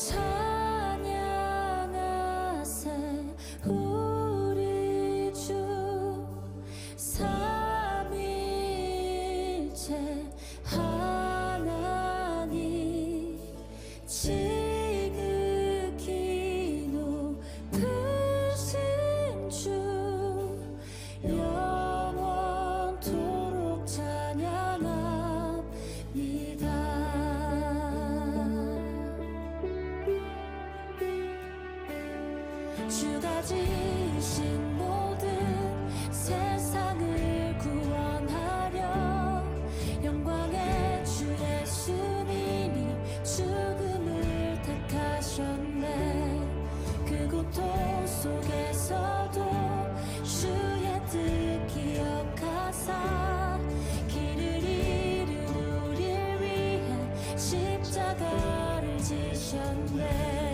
찬 주가 지으신 모든 세상을 구원하려 영광의 주 예수님이 죽음을 택하셨네. 그 고통 속에서도 주의 뜻 기억하사 길을 잃은 우릴 위해 십자가를 지셨네